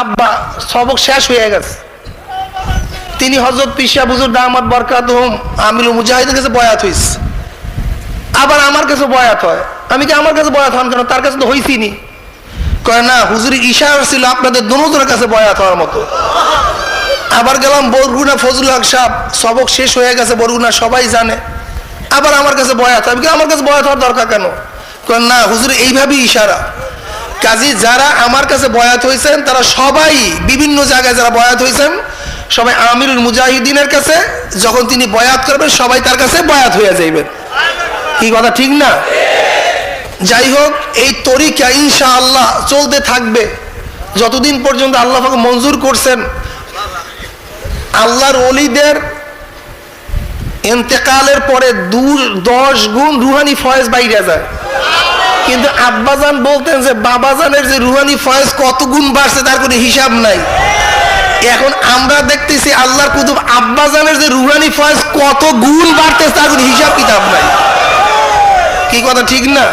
আব্বা, সবক শেষ হয়ে গেছে। তিনি হজরত পিসা বুজুর দামাত বরকাত হুম আমিল মুজাহিদের কাছে বয়াত হইস আবার আমার কাছে বয়াত হয়। আমি কি আমার কাছে বয়াত হন কেন? তার কাছে তো হইছি নি। কয়, না, হুজুর, ইশারা ছিল আপনাদের দুজনের কাছে বয়াত হওয়ার মতো। আবার গেলাম বরগুনা ফজলুল হক সাহ সবক শেষ হয়ে গেছে, বরগুনা সবাই জানে। আবার আমার কাছে বয়াত হয়। আমি কি আমার কাছে বয়াত হওয়ার দরকার কেন? কয়, না, হুজুর, এইভাবেই ইশারা। কাজী, যারা আমার কাছে বয়াত হয়েছেন তারা সবাই বিভিন্ন জায়গায় যারা বয়াত হয়েছেন সবাই আমিরুল মুজাহিদিনের কাছে, যখন তিনি বয়াত করবেন, সবাই তার কাছে বয়াত হয়ে যাইবেন। কি কথা, ঠিক না? যাই হোক, এই তরিকা ইনশা আল্লাহ চলতে থাকবে। যতদিন পর্যন্ত আল্লাহ মঞ্জুর করছেন, আল্লাহর অলিদের এন্তেকালের পরে দু দশ গুণ রুহানি ফয়েজ বাইরে যায়। কিন্তু আব্বাজান বলতেন যে, বাবাজানের যে রুহানি ফয়েজ কত গুণ বাড়ছে তার কোনো হিসাব নাই। এখন আমরা দেখতেছি আল্লাহর কুতুব আব্বাজানের যে রুহানি ফয়েজ কত গুণ বাড়তেছে তার কোনো হিসাব কিতাব নাই। কি কথা, ঠিক না?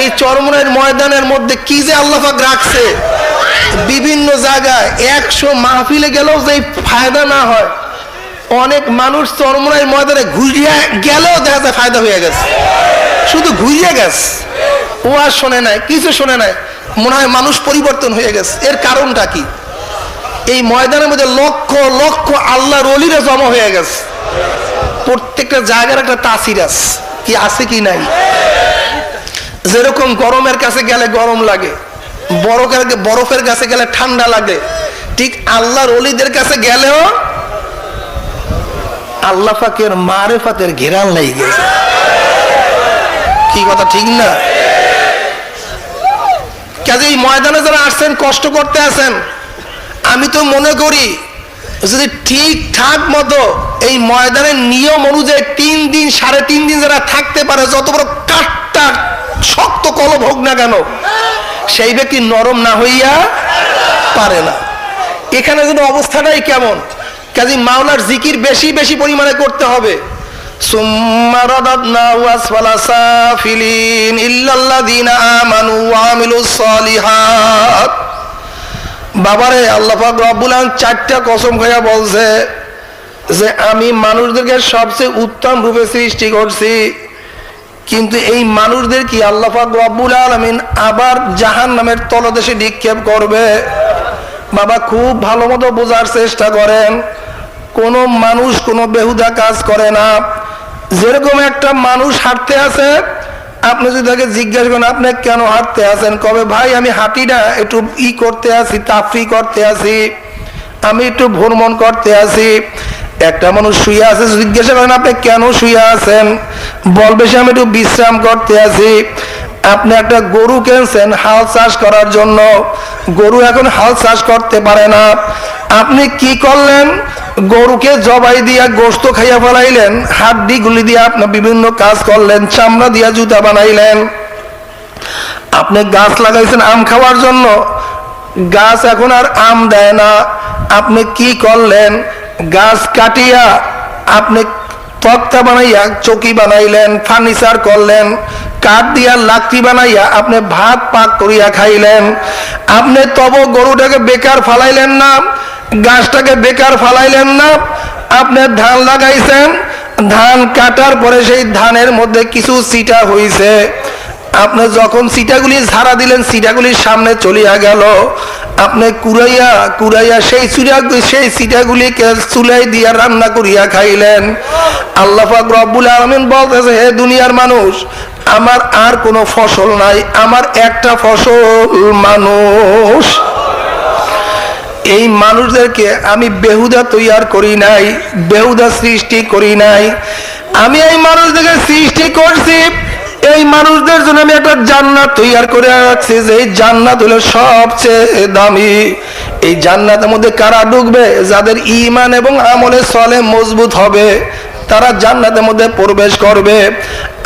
এই চরমনের ময়দানের মধ্যে কি যে আল্লাহাক রাখছে, বিভিন্ন জায়গায় একশো মাহফিলে গেলেও যে ফায়দা না হয়, অনেক মানুষ চরমনের ময়দানে ঘুরিয়ে গেলেও দেখা যায় ফায়দা হয়ে গেছে। শুধু ঘুরিয়ে গেছে। ও আর শোনে নাই, কিছু শোনে নাই। মনে হয় মানুষ পরিবর্তন হয়ে গেছে। এর কারণটা কি? এই ময়দানের মধ্যে লক্ষ লক্ষ আল্লাহ রলিরা জমা হয়ে গেছে। প্রত্যেকটা জায়গার একটা তাসির আছে। কি আছে কি নাই? যেরকম গরমের কাছে গেলে গরম লাগে, বরফের বরফের কাছে গেলে ঠান্ডা লাগে, ঠিক আল্লাহর অলিদের কাছে গেলেও আল্লাহ পাকের মারেফাতের ঘেরান লেগে কি কথা, ঠিক না? কাজে এই ময়দানে যারা আসছেন, কষ্ট করতে আছেন, আমি তো মনে করি যদি ঠিকঠাক মতো এই ময়দানের নিয়ম অনুযায়ী তিন দিন, সাড়ে তিন দিন যারা থাকতে পারে, যত বড় কাঠটা শক্ত কলম হোক না কেন, সেই ব্যক্তি নরম না হইয়া পারে না। এখানে যেন অবস্থাটাই কেমন? কাজে মাওলার জিকির বেশি বেশি পরিমাণে করতে হবে। সুম্মা রাদাদনাহু আসফালা সাফিলিন ইল্লাল্লাযীনা আমানু ওয়া আমিলুস সালিহাত। বাবারে, আল্লাহ রব্বুল আলামিন চারটা কসম খাইয়া বলছে যে আমি মানুষদেরকে সবচেয়ে উত্তম রূপে সৃষ্টি করছি, কিন্তু এই মানুষদের কি আল্লাহ পাক রব্বুল আলামিন আবার জাহান নামের তলদেশে নিক্ষেপ করবে? বাবা, খুব ভালো মতো বোঝার চেষ্টা করেন। কোন মানুষ কোনো বেহুদা কাজ করে না। যেরকম একটা মানুষ হাঁটতে আছে, আপনি যদি তাকে জিজ্ঞাসা করেন, আপনি কেন হাঁটতে আছেন? কবে, ভাই, আমি হাঁটি না একটু ই করতে আছি তাফরি করতে আছি, আমি একটু ভ্রমণ করতে আছি। একটা মানুষ শুয়ে আছে জিজ্ঞাসা করেন, আপনি কেন শুয়ে আছেন? বলবে সে আমি একটু বিশ্রাম করতে আছি। আপনি একটা গরু কিনছেন, হাল চাষ করার জন্য। গরু এখন হাল চাষ করতে পারে না। আপনি কি করলেন? গরুকে জবাই দিয়া গোস্ত খাইয়া ফেলাইলেন, হাড্ডি গুলি দিয়ে আপনার বিভিন্ন কাজ করলেন, চামড়া দিয়া জুতা বানাইলেন। আপনি গাছ লাগাইছেন আম খাওয়ার জন্য। গাছ এখন আর আম দেয় না। আপনি কি করলেন? গাছ কাটিয়া আপনি তক্তা বানাইয়া চকি বানাইলেন, ফার্নিচার করলেন, কাঠ দিয়া লাকড়ি বানাইয়া আপনি ভাত পাক করিয়া খাইলেন। আপনি তব গরুটাকে বেকার ফালাইলেন না। গাছটাকে বেকার ফালাইলেন না, আপনি ধান লাগাইছেন, ধান কাটার পরে সেই ধানের মধ্যে কিছু সিটা হইছে। আপনি যখন সিটাগুলি ঝাড়া দিলেন, সিটাগুলির সামনে চলিয়া গেল, আপনি কুড়াইয়া কুড়াইয়া সেই চুড়া সেই সিটাগুলিকে চুলাই দিয়া রান্না করিয়া খাইলেন। আল্লাহ রব্বুল আলমিন বলতেছে, হে দুনিয়ার মানুষ, আমার আর কোনো ফসল নাই, আমার একটা ফসল মানুষ এই মানুষদেরকে আমি বেহুদা তৈয়ার করি নাই, বেহুদা সৃষ্টি করি নাই। আমি এই মানুষদেরকে সৃষ্টি করছি, এই মানুষদের জন্য আমি একটা জান্নাত তৈয়ার করে রাখছি, যে এই জান্নাত হলো সবচেয়ে দামি। এই জান্নাতের মধ্যে কারা ঢুকবে যাদের ইমান এবং আমলে চলে মজবুত হবে, তারা জান্নাতের মধ্যে প্রবেশ করবে।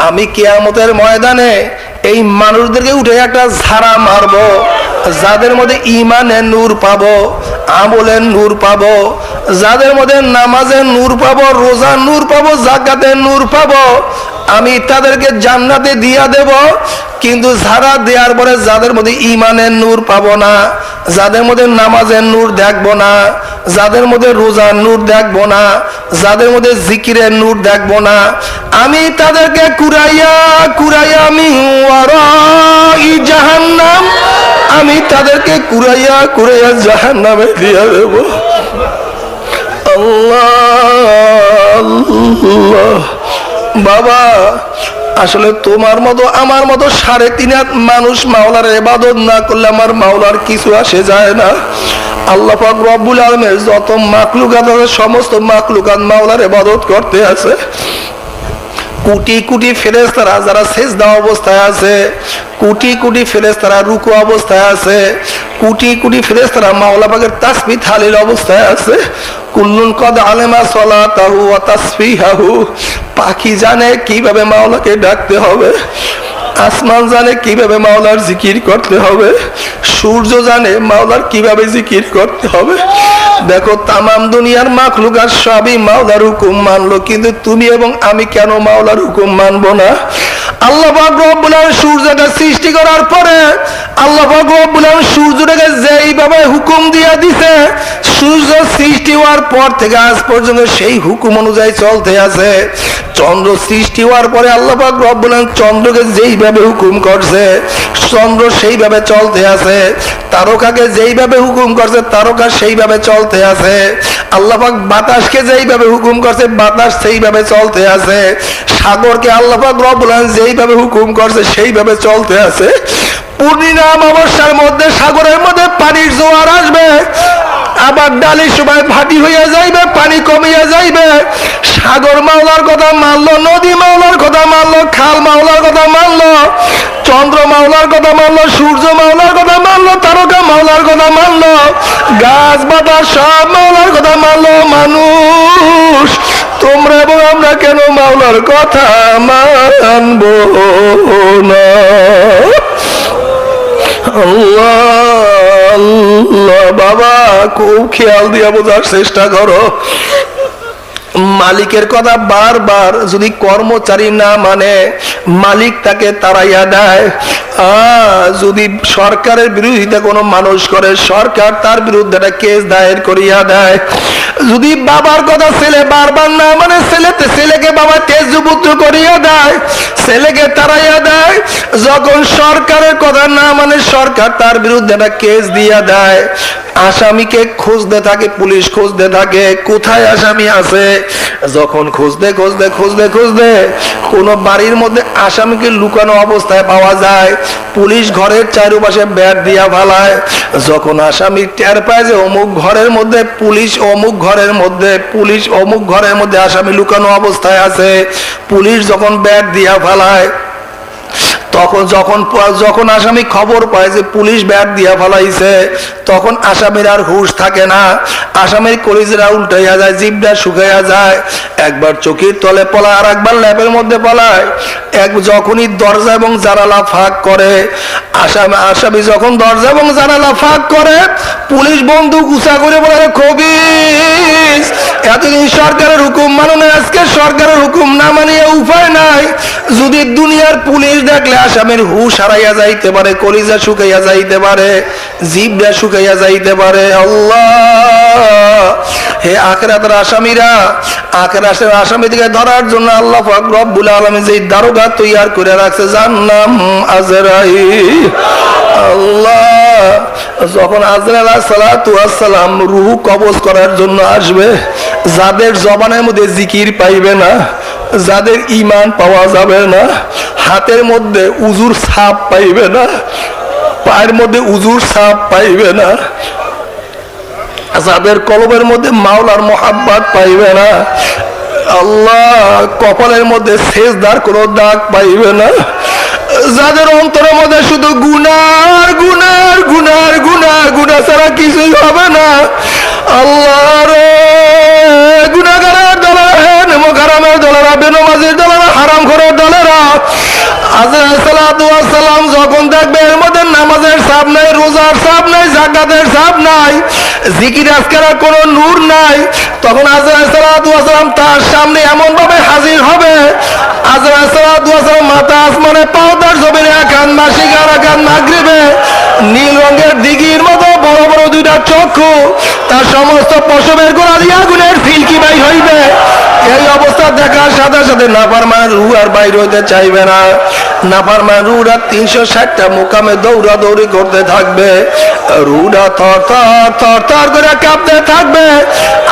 আমি কেয়ামতের ময়দানে এই মানুষদেরকে উঠে একটা ঝাড়া মারবো। যাদের মধ্যে ইমানের নূর পাবো, আমলের নূর পাবো, যাদের মধ্যে নামাজের নূর পাবো, রোজার নূর পাবো, জাকাতের নূর পাবো আমি তাদেরকে জান্নাতে দিয়া দেব, কিন্তু ঝাড়া দেওয়ার পরে যাদের মধ্যে ইমানের নূর পাব না, যাদের মধ্যে নামাজের নূর দেখব না, যাদের মধ্যে রোজার নূর দেখব না, যাদের মধ্যে জিকিরের নূর দেখব না, আমি তাদেরকে কুরাইয়া কুরাইয়া আমি জাহান্নাম, আমি তাদেরকে কুরাইয়া কুরাইয়া জাহান্নামে দিয়ে দেবো আল্লাহ আল্লাহ। বাবা, আসলে তোমার মতো, আমার মতো সাড়ে তিন হাত মানুষ মাওলার এবাদত না করলে আমার মাওলার কিছু আসে যায় না। আল্লাহ পাক রব্বুল আলমের যত মাকলুকাত আছে, সমস্ত মাকলুকাত মাওলার এবাদত করতে আছে। কোটি কোটি ফেরেস্তারা যারা শেষ দেওয়া অবস্থায় আছে, কোটি কোটি ফেরেস্তারা রুকু অবস্থায় আছে, কোটি কোটি ফেরেস্তারা মাওলা পাকের থালির অবস্থায় আছে। কুল্লুন কদ আলেমা সলা তাহু ও তাসবিহাহু। পাখি জানে কীভাবে মাওলাকে ডাকতে হবে, আসমান জানে কীভাবে মাওলার জিকির করতে হবে, সূর্য জানে মাওলার কীভাবে জিকির করতে হবে। দেখো, তামাম দুনিয়ার মাখলুকার সবই মাওলার হুকুম মানলো, কিন্তু তুমি এবং আমি কেন মাওলার হুকুম মানবো না? আল্লাহ রব্বুল সূর্যকে সৃষ্টি করার পরে আল্লাহ পাক সূর্যটাকে যেইভাবে হুকুম দিয়ে দিছে, সূর্য সৃষ্টি হওয়ার পর থেকে আজ পর্যন্ত সেই হুকুম অনুযায়ী চলতে আছে। চন্দ্র সৃষ্টি হওয়ার পরে আল্লাহ আলামিন চন্দ্রকে যেইভাবে হুকুম করছে, চন্দ্র সেইভাবে চলতে আছে, তারকাকে যেইভাবে হুকুম করছে, তারকা সেইভাবে চলতে আছে। আল্লাহ পাক বাতাসকে যেইভাবে হুকুম করছে, বাতাস সেইভাবে চলতে আছে। সাগরকে আল্লাহ পাক বলেন আলামিন যেইভাবে হুকুম করছে, সেইভাবে চলতে আছে। পূর্ণিমা অমাবস্যার মধ্যে, সাগরের মধ্যে পানির জোয়ার আসবে। আবার ডালির সময় ভাটি হইয়া যাইবে, পানি কমিয়া যাইবে। সাগর মাওলার কথা মানলো, নদী মাওলার কথা মানলো, খাল মাওলার কথা মানলো, চন্দ্র মাওলার কথা মানলো, সূর্য মাওলার কথা মানলো, তারকা মাওলার কথা মানলো, গাছ, বাতাস, সব মাওলার কথা মানলো, মানুষ তোমরা এবং আমরা কেন মাওলার কথা মানবো না? বাবা, খুব খেয়াল দিয়া বোঝার চেষ্টা করো। মালিকের কথা বারবার যদি কর্মচারী না মানে মালিক তাকে তাড়াইয়া দেয়। যদি সরকারের বিরোধিতা কোনো মানুষ করে, সরকার তার বিরুদ্ধে একটা কেস দায়ের করিয়া দেয়। যদি বাবার কথা ছেলে বারবার না মানে ছেলেতে ছেলেকে বাবা তেজপুত্র করিয়া দেয়, ছেলেকে তারাইয়া দেয়, যখন সরকারের কথা না মানে সরকার তার বিরুদ্ধে একটা কেস দিয়া দেয় আসামিকে খুঁজতে থাকে, পুলিশ খুঁজতে থাকে, কোথায় আসামি আছে? যখন খুঁজতে খুঁজতে খুঁজতে খুঁজতে কোন বাড়ির মধ্যে আসামিকে লুকানো অবস্থায় পাওয়া যায়। পুলিশ ঘরের চারপাশে ব্যাট দিয়া ফালায়। যখন আসামি টের পায় যে অমুক ঘরের মধ্যে পুলিশ, অমুক ঘরের মধ্যে পুলিশ, অমুক ঘরের মধ্যে আসামি লুকানো অবস্থায় আছে, পুলিশ যখন ব্যাট দিয়া ফালায় তখন যখন যখন আসামি খবর পায় যে পুলিশ ব্যাট দিয়া ফেলাইছে, তখন আসামির আর হুশ থাকে না। আসামির কলিজরা উল্টাইয়া যায় জিভটা শুকাইয়া যায়। একবার চোখের তলে পলায় আর একবার ল্যাপের মধ্যে পলায়। এক যখনই দরজা এবং জানালা ফাঁক করে, আসামি আসামি যখন দরজা এবং জানালা ফাঁক করে, পুলিশ বন্দুক উঁচা করে বলে খবিস, এতদিন সরকারের হুকুম মানো আজকে সরকারের হুকুম না মানিয়ে উপায় নাই। যদি দুনিয়ার পুলিশ দেখলে আসামের হুশ হারাইয়া যাইতে পারে, কলিজা শুকাইয়া যাইতে পারে জিভটা শুকাইয়া যাইতে পারে। আল্লাহ! হে আখেরাতের আসামিরা, আখেরাতের আসামিদিকে ধরার জন্য আল্লাহ পাক রব্বুল আলামিন যে দারোগা তৈয়ার করে রাখছে, যার নাম আজরাই আল্লাহ! যখন আজরাইল সালাতু আসসালাম রুহু কবজ করার জন্য আসবে, যাদের জবানের মধ্যে জিকির পাইবে না, যাদের ইমান পাওয়া যাবে না হাতের মধ্যে উজুর ছাপ পাইবে না, পায়ের মধ্যে উজুর ছাপ পাইবে না যাদের কলবের মধ্যে মাওলার মোহাব্বত পাইবে না, আল্লাহ কপালের মধ্যে শেষদার কোনো দাগ পাইবে না, যাদের অন্তরের মধ্যে শুধু গুনার গুনার গুনার গুনা গুনা ছাড়া কিছুই হবে না আল্লাহ গুনাগারের দলেরা নেমকারামের দলেরা, বেনমাজির দলেরা হারাম ঘরের দলেরা সালাম যখন দেখবে এর মধ্যে নামাজের সাপ নাই, রোজার সাপ নাই, জাকাতের সাপ নাই, জিকির আজকারা কোনো নূর নাই, তখন আজরাই সালাম তার সামনে এমন ভাবে হাজির হবে। আজরাই সালাম মাথা আসমানে পাও তার জমিনে একান মাসিক আর একান মাগরিবে। নীল রঙের দিঘির মতো বড় বড় দুইটা চক্ষু, তার সমস্ত পশমের গোড়া দিয়ে আগুনের ফিলকি বাই হইবে। এই অবস্থা দেখার সাথে সাথে নাফারমান রু আর বাইর হইতে চাইবে না। নাফারমান রুরা তিনশো ষাটটা মোকামে দৌড়া দৌড়ি করতে থাকবে। রুডা থর থর থর থর করে কাঁপতে থাকবে।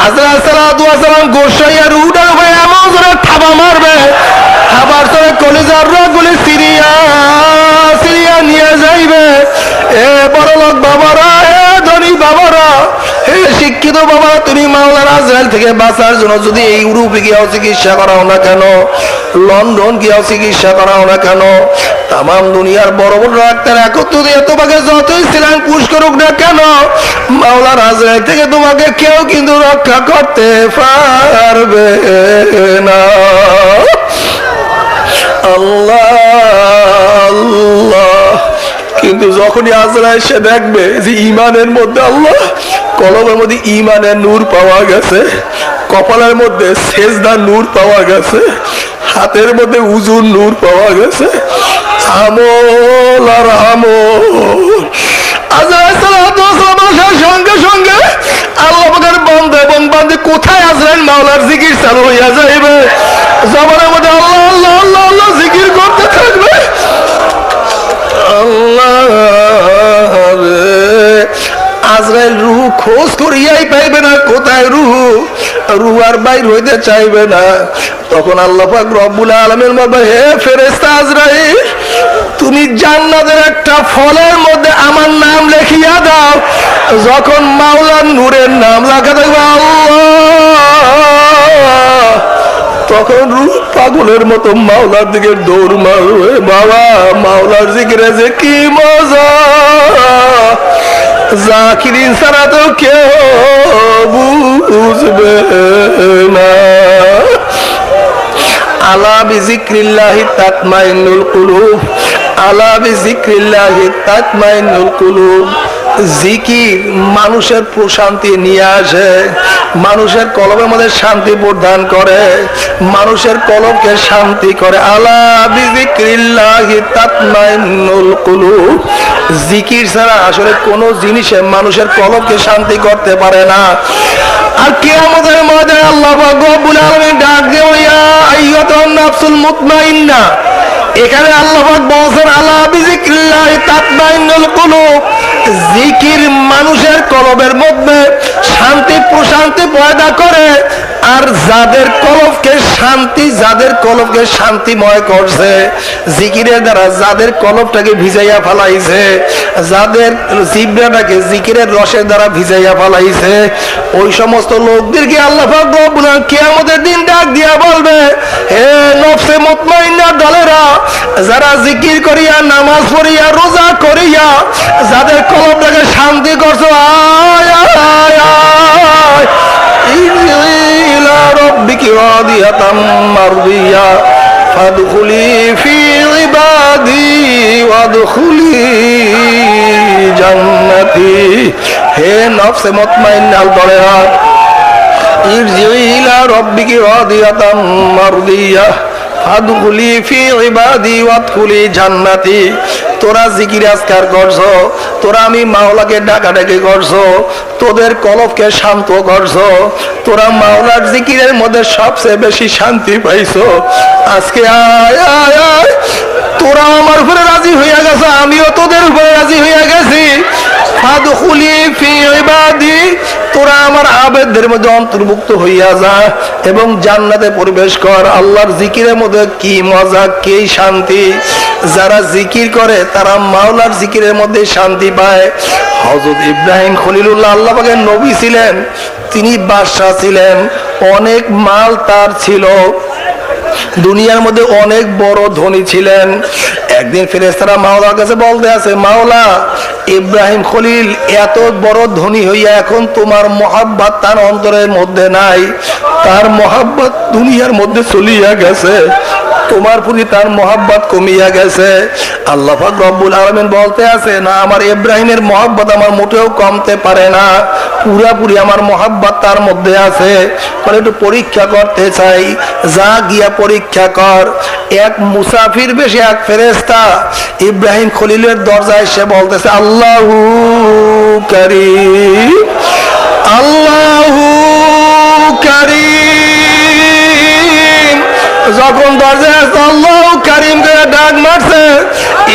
আজরা সালাম গোসাইয়া রুডার উপরে এমন করে থাবা মারবে। থাবার করে কলিজার রগুলি সিরিয়া নিয়ে যাইবে। এ বড় লোক বাবারা, এ ধনী বাবারা হে শিক্ষিত বাবা তুমি মাওলানা আজরাইল থেকে বাঁচার জন্য যদি এই ইউরোপে গিয়েও চিকিৎসা করাও না কেন? লন্ডন গিয়েও চিকিৎসা করাও না কেন? তাম দুনিয়ার বড় বড় ডাক্তার একত্র দিয়ে তোমাকে যতই ছিলেন পুশ করুক না কেন, মাওলানা আজরাইল থেকে তোমাকে কেউ কিন্তু রক্ষা করতে পারবে না। আল্লাহ আল্লাহ। কিন্তু যখনই আজরা এসে দেখবে যে ইমানের মধ্যে আল্লাহ কলমের মধ্যে ইমানের নূর পাওয়া গেছে, কপালের মধ্যে সেজদা নূর পাওয়া গেছে, হাতের মধ্যে উজুর নূর পাওয়া গেছে, আমল আর আমল। সঙ্গে সঙ্গে আল্লাহ বান্দা এবং বান্দে কোথায় আজরাইল মাওলার জিকির চালু হইয়া যাইবে? জবানের রুহু? খোঁজ করিয়াই পাইবে না, কোথায় রুহু? রুহু আর বাইর হইতে চাইবে না। তখন আল্লাহ পাক রব্বুল আলমের বলবে, হে ফেরেস্তা আজরাইল, তুমি জান্নাতের একটা ফলের মধ্যে আমার নাম লেখিয়া দাও। যখন মাওলার নূরের নাম লেখা থাকবে তখন রূপ পাগলের মতো মাওলার দিকে দৌড় মারবে, বাবা, মাওলার জিকিরে যে কি মজা! জাকিরিন ছাড়া তো কেউ বুঝবে না। আলা বিজিক্রিল্লাহি তাতমাইন্নুল কুলুব আলা বিজিক্রিল্লাহি তাতমাইন্নুল কুলুব। জিকির মানুষের প্রশান্তি নিয়ে আসে, মানুষের কলমের মধ্যে শান্তি প্রদান করে, মানুষের কলমকে শান্তি করে। আলা বিজিক্রিল্লাহি তাতমাইন্নুল কুলুব। জিকির ছাড়া আসলে কোনো জিনিসে মানুষের কলমকে শান্তি করতে পারে না। আর কে আমাদের মাঝে আল্লাহ রব্বুল আলামিন ডাক দেও ইয়া আইয়াতুন নাফসুল মুতমাইন্না। এখানে আল্লাহ বলছেন, আলা বিজিক্রিল্লাহ তাতমাইন্নুল কুলুব। জিকির মানুষের কলবের মধ্যে শান্তি প্রশান্তি পয়দা করে আর যাদের কলবকে শান্তি, যাদের কলবকে শান্তিময় করছে, জিকিরের দ্বারা যাদের কলবটাকে ভিজাইয়া ফেলাইছে, যাদের জিব্রাটাকে জিকিরের রসের দ্বারা ভিজাইয়া ফেলাইছে, ওই সমস্ত লোকদেরকে আল্লাহ কে আমাদের দিন ডাক দিয়া বলবে, হে নফসে মুতমাইন্না দলেরা, যারা জিকির করিয়া, নামাজ পড়িয়া, রোজা করিয়া, যাদের কলবটাকে শান্তি করছ আয় আয় আয়। ارجعي إلى ربك راضية مرضية فادخلي في عبادي وادخلي جنتي هي نفس مطمئنة الضريرات ارجعي إلى ربك راضية مرضية ফাদখুলি ফি ইবাদি ওয়াদখুলি জান্নাতি। তোরা জিকির আজকার করছ, তোরা আমি মাওলাকে ডাকাডাকি করছ, তোদের কলবকে শান্ত করছ, তোরা মাওলার জিকিরের মধ্যে সবচেয়ে বেশি শান্তি পাইছো। আজকে আয় আয় আয়, তোরা আমার উপরে রাজি হইয়া গেছো, আমিও তোদের উপরে রাজি হইয়া গেছি। ফাদখুলি ফি ইবাদি তোরা আমার আবেদদের মধ্যে অন্তর্ভুক্ত হইয়া যা এবং জান্নাতে প্রবেশ কর। আল্লাহর জিকিরের মধ্যে কি মজা, কি শান্তি? যারা জিকির করে, তারা মাওলার জিকিরের মধ্যে শান্তি পায়। হজরত ইব্রাহিম খলিলুল্লাহ আল্লাহ পাকের নবী ছিলেন, তিনি বাদশাহ ছিলেন। অনেক মাল তার ছিল। দুনিয়ার মধ্যে অনেক বড় ধনী ছিলেন। একদিন ফেরেস্তারা মাওলার কাছে বলতে আছে, মাওলা, ইব্রাহিম খলিল এত বড় ধনী হইয়া এখন তোমার মহাব্বাত তার অন্তরের মধ্যে নাই। তার মহাব্বাত দুনিয়ার মধ্যে চলিয়া গেছে। তোমার প্রতি তার মহাব্বত কমিয়া গেছে। আল্লাহ রব্বুল আলমিন বলতে আছে, না, আমার ইব্রাহিমের মহাব্বত আমার মোটেও কমতে পারে না। পুরাপুরি আমার মহাব্বত তার মধ্যে আছে। ফলে একটু পরীক্ষা করতে চাই। যা গিয়া পরীক্ষা কর। এক মুসাফির বেশি, এক ফেরেস্তা ইব্রাহিম খলিলের দরজায় সে বলতেছে, আল্লাহ করিম, আল্লাহু যখন দরজায় আল্লাহ করিম করে ডাক মারছে।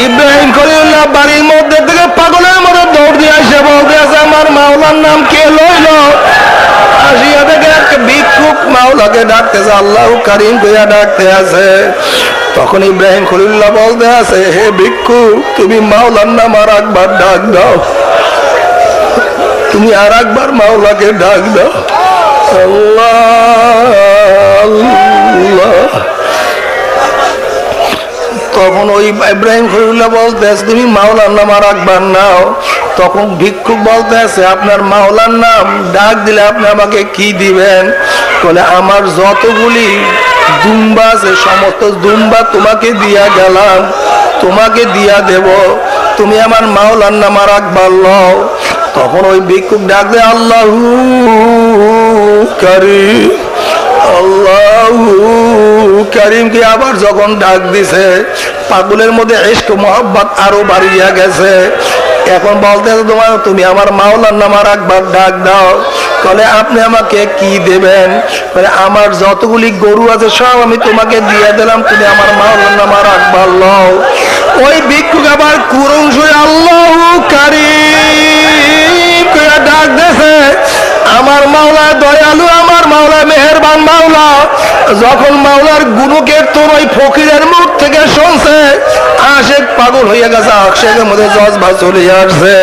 ইব্রাহিম খলিল্লাহ বাড়ির মধ্যে থেকে পাগলের মতো দৌড় দিয়ে আসে বলতে আছে, আমার মাওলার নাম কে লইল? আসিয়া থেকে এক ভিক্ষুক মাওলাকে ডাকতেছে, আল্লাহ করিম কইয়া ডাকতে আছে? তখন ইব্রাহিম খলিল্লাহ বলতে আছে, হে ভিক্ষুক, তুমি মাওলার নাম আর একবার ডাক দাও। তুমি আর একবার মাওলাকে ডাক দাও। আল্লাহ আল্লাহ। তখন ওই ইব্রাহিম খলিল্লাহ বলতে তুমি মাওলার নাম আর একবার নাও। তখন ভিক্ষুক বলতে আছে, আপনার মাওলার নাম ডাক দিলে আপনি আমাকে কি দিবেন? বলে আমার যতগুলি দুম্বা আছে, সমস্ত দুম্বা তোমাকে দিয়া গেলাম, তোমাকে দিয়া দেব। তুমি আমার মাওলার নাম আর একবার লও। তখন ওই ভিক্ষুক ডাক দেয়, আল্লাহ আল্লাহু আবার যখন ডাক দিছে, পাগলের মধ্যে মোহাব্বত আরও বাড়িয়া গেছে। এখন বলতে তোমার, তুমি আমার মাওলার একবার ডাক দাও। বলে আপনি আমাকে কি দেবেন? বলে, আমার যতগুলি গরু আছে, সব আমি তোমাকে দিয়ে দিলাম। তুমি আমার মাওলার নাম আর একবার লও। ওই ভিক্ষুক আবার কুরুং শুয়ে আল্লাহ ডাক দেছে, আমার মাওলা দয়ালু আমার যখন মাওলার গুরুকের তোর ওই ফকিরের মুখ থেকে শুনছে আশেক পাগল হয়ে গেছে আশেকের মধ্যে জজবা চলে আসছে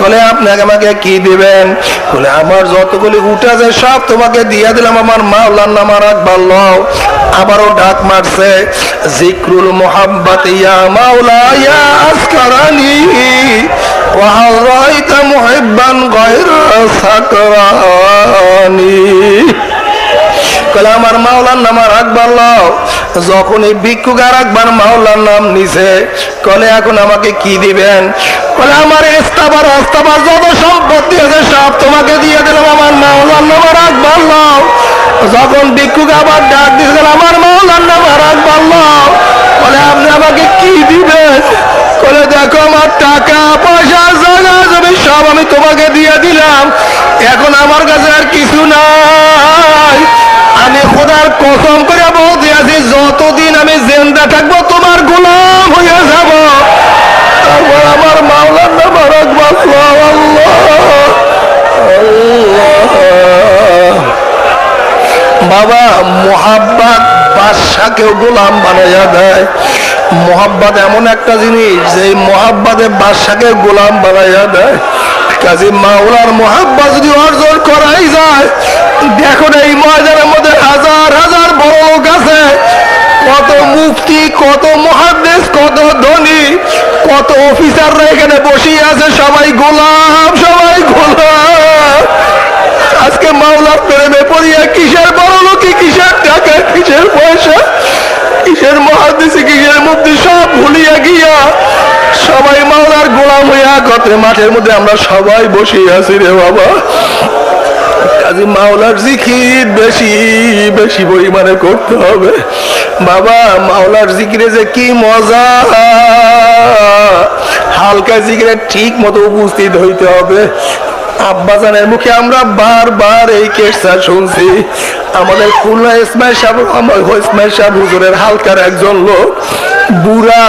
বলে আপনাকে আমাকে কি দিবেন বলে আমার যতগুলি উঠে আছে সব তোমাকে দিয়ে দিলাম আমার মাওলার নাম আর একবার লও আবারও ডাক মারছে জিক্রুল মোহাব্বত ইয়া মাওলা ইয়া আসকারানি وهل رأيت محبا غير سكراني কলে আমার মাওলার নাম আর একবার লও যখন এই ভিক্ষুক আর একবার মাওলার নাম নিছে, কলে এখন আমাকে কি দিবেন? কলে, আমার ইস্তাবার আস্তাবার যত সম্পত্তি আছে সব তোমাকে দিয়ে দিলাম, আমার মাওলার নাম আর একবার লও যখন ভিক্ষুক আবার ডাক দিয়েছিল আমার মাওলার নাম আর একবার লও বলে আপনি আমাকে কি দিবেন? বলে দেখো, আমার টাকা, পয়সা, জায়গা, জমি, সব আমি তোমাকে দিয়ে দিলাম। এখন আমার কাছে আর কিছু নাই। আমি খোদার কসম করে বলতে আছি, যতদিন আমি জেন্দা থাকব, তোমার গোলাম হয়ে যাব। তারপর আমার মাওলার নাম বাবা, মোহাব্বাত বাদশাকেও গোলাম বানাইয়া দেয়। মোহাব্বাত এমন একটা জিনিস যে মোহাব্বাতে বাদশাকে গোলাম বানাইয়া দেয়। কাজী মাওলার মোহাব্বা যদি অর্জন করাই যায়, দেখো না, এই ময়দানের মধ্যে হাজার হাজার বড় লোক আছে কত মুফতি কত মহাদেশ কত ধনী কত অফিসাররা এখানে বসিয়ে আছে? সবাই গোলাম সবাই গোলাম। আজকে মাওলার প্রেমে পড়িয়া কিসের বড় লোকে কিসের টাকা, কিসের পয়সা? কিসের মহাদিসি, কিসের মুক্তি, সব ভুলিয়া গিয়া। সবাই মাওলার গোলাম হইয়া গত্রে মাঠের মধ্যে আমরা সবাই বসিয়ে আছি রে বাবা। কাজী মাওলার জিকির বেশি বেশি পরিমাণে করতে হবে। বাবা, মাওলার জিকিরে যে কি মজা। হালকা জিকিরে ঠিক মতো উপস্থিত হইতে হবে। আব্বাজানের মুখে আমরা বারবার এই কেসটা শুনছি। আমাদের খুলনা ইসমাইল সাহেব আমার ইসমাইল সাহেব হুজুরের হালকার একজন লোক। বুড়া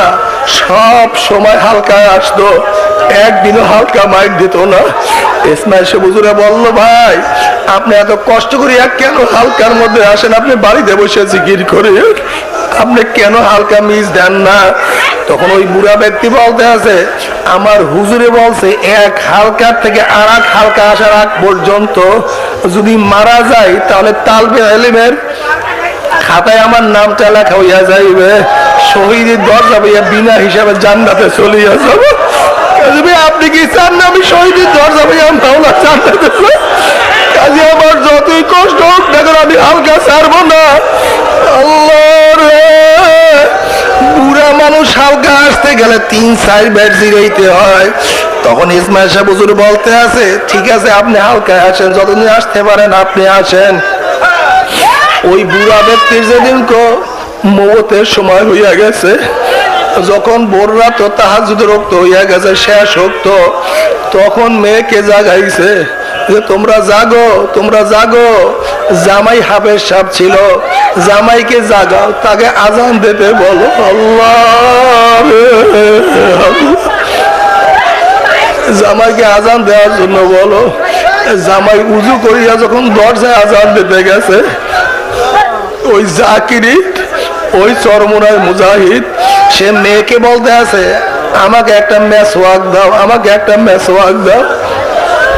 সব সময় হালকায় আসতো, একদিনও হালকা মাইক দিত না। ইসমাইল সাহেব হুজুরে বলল, ভাই আপনি এত কষ্ট করিয়া কেন হালকার মধ্যে আসেন? আপনি বাড়িতে বসে জিকির করে আপনি কেন হালকা মিস দেন না? তখন ওই বুড়া ব্যক্তি বলতে আছে, আমার হুজুরে বলছে, এক হালকার থেকে আর এক হালকা আসার আগ পর্যন্ত যদি মারা যায়, তাহলে তালবে এলিমের খাতায় আমার নামটা লেখা হইয়া যাইবে। শহীদের দরজা হইয়া বিনা হিসাবে জান্নাতে চলিয়া যাব। আপনি কি চান না আমি শহীদের দরজা হইয়া মাওলা জান্নাতে? কাজে আমার যতই কষ্ট হোক দেখুন আমি হালকা ছাড়বো না। বুড়া মানুষ হালকা আসতে গেলে তিন, চার বেড জিরাইতে হয়। তখন ইসমাইল সাহেব হুজুর বলতে আছে, ঠিক আছে, আপনি হালকায় আসেন যতদিন আসতে পারেন আপনি আসেন ওই বুড়া ব্যক্তির যেদিন কো মৌতের সময় হইয়া গেছে, যখন বোররা তো তাহার যদি রক্ত হইয়া গেছে, শেষ হতো তখন মেয়েকে জাগাইছে। যে তোমরা জাগো তোমরা জাগো। জামাই হাফের সাপ ছিল। জামাইকে জাগাও, তাকে আজান দিতে বলো। আল্লাহ। জামাইকে আজান দেওয়ার জন্য বলো। জামাই উজু করিয়া যখন দরজায় আজান দিতে গেছে, ওই জাকিরি, ওই চরমুনায় মুজাহিদ, সে মেয়েকে বলতে আছে, আমাকে একটা ম্যাচ মেসওয়াক দাও, আমাকে একটা ম্যাচ মেসওয়াক দাও।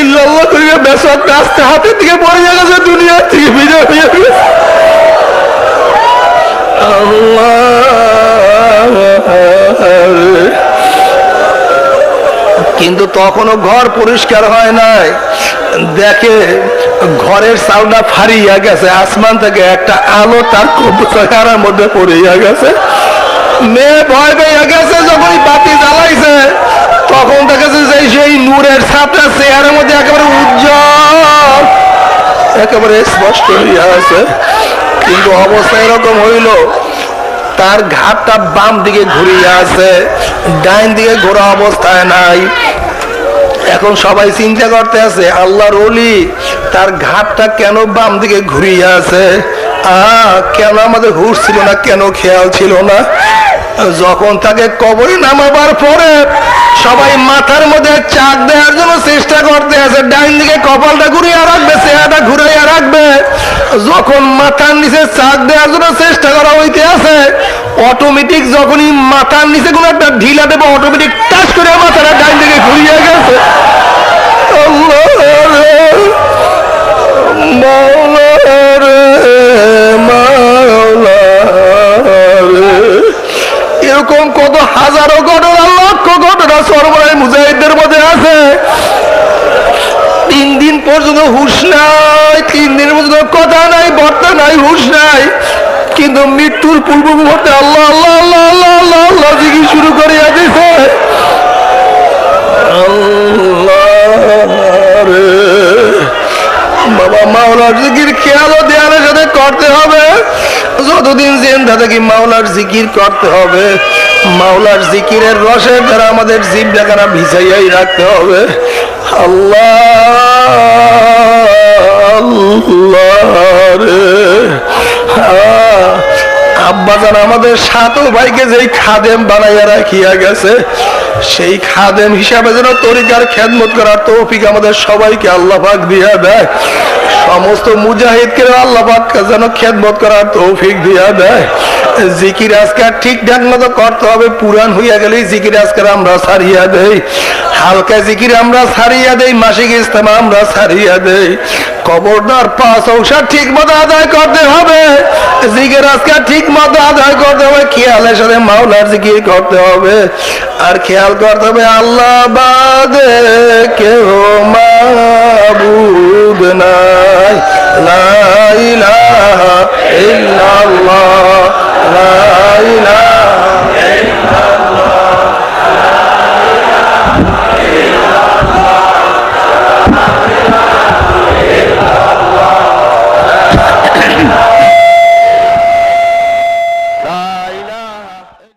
ইল্লাল্লাহ বেসক আস্তে হাতের দিকে পড়ে গেছে থেকে বিজয় হয়ে গেছে কিন্তু তখনও ঘর পরিষ্কার হয় নাই। দেখে ঘরের চালটা ফারিয়া গেছে, আসমান থেকে একটা আলো তার চেহারার মধ্যে পড়িয়া গেছে। মেয়ে ভয় পেয়ে গেছে যখন এই বাতি জ্বালাইছে তখন দেখেছে যে সেই নূরের ছাপটা চেহারার মধ্যে একেবারে উজ্জ্বল, একেবারে স্পষ্ট হইয়া আছে। কিন্তু অবস্থা এরকম হইল, তার ঘাটটা বাম দিকে ঘুরিয়ে আছে, ডাইন দিকে ঘোরা অবস্থায় নাই। এখন সবাই চিন্তা করতে আছে, আল্লাহর অলি তার ঘাটটা কেন বাম দিকে ঘুরিয়ে আছে? আহ, কেন আমাদের হুশ ছিল না, কেন খেয়াল ছিল না? যখন তাকে কবরে নামাবার পরে সবাই মাথার মধ্যে চাক দেওয়ার জন্য চেষ্টা করতে আছে, ডাইন দিকে কপালটা ঘুরিয়ে রাখবে, চেহারাটা ঘুরাইয়া রাখবে। যখন মাথার নিচে চাক দেওয়ার জন্য চেষ্টা করা হইতে আছে অটোমেটিক যখনই মাথার নিচে কোনো একটা ঢিলা দেবো অটোমেটিক টাচ করে মাথাটা ডাইন দিকে ঘুরিয়ে গেছে। মাওলা এরকম কত হাজারো ঘটনা, লক্ষ ঘটনা সরবরাহ মুজাহিদদের মধ্যে আছে। তিন দিন পর্যন্ত হুশ নাই, তিন দিন পর্যন্ত কথা নাই, বর্তা নাই, হুশ নাই। কিন্তু মৃত্যুর পূর্ব মুহূর্তে আল্লাহ আল্লাহ আল্লাহ আল্লাহ জিকির করতে হবে। মাওলার জিকিরের রসের দ্বারা আমাদের জীব দেখানা ভিজাইয়াই রাখতে হবে। আল্লাহ আহ, আব্বাজান আমাদের সাতও ভাইকে যেই খাদেম বানাইয়া রাখিয়া গেছে সেই খাদেম হিসাবে যেন তরিকার খেদমত করার তৌফিক আমাদের সবাইকে আল্লাহ পাক দিয়া দেয়। সমস্ত মুজাহিদকে আল্লাহ পাক যেন খেদমত করার তৌফিক দিয়া দেয়। জিকির আজকার ঠিকঠাক মতো করতে হবে পুরান হইয়া গেলেই জিকির আজকার আমরা সারিয়া দেই। হালকা জিকির আমরা ছাড়িয়া দেই, মাসিক ইস্তেমা আমরা ছাড়িয়া দেই। কবরদার পাঁচ ঔষধ ঠিক মতো আদায় করতে হবে। জিকির আজকার ঠিক মতো আদায় করতে হবে, খেয়ালের সাথে মাওলার জিকির করতে হবে। আর খেয়াল করতে হবে, আল্লাহ বাদে কেউ মাবুদ নাই। লা ইল্লাল্লাহ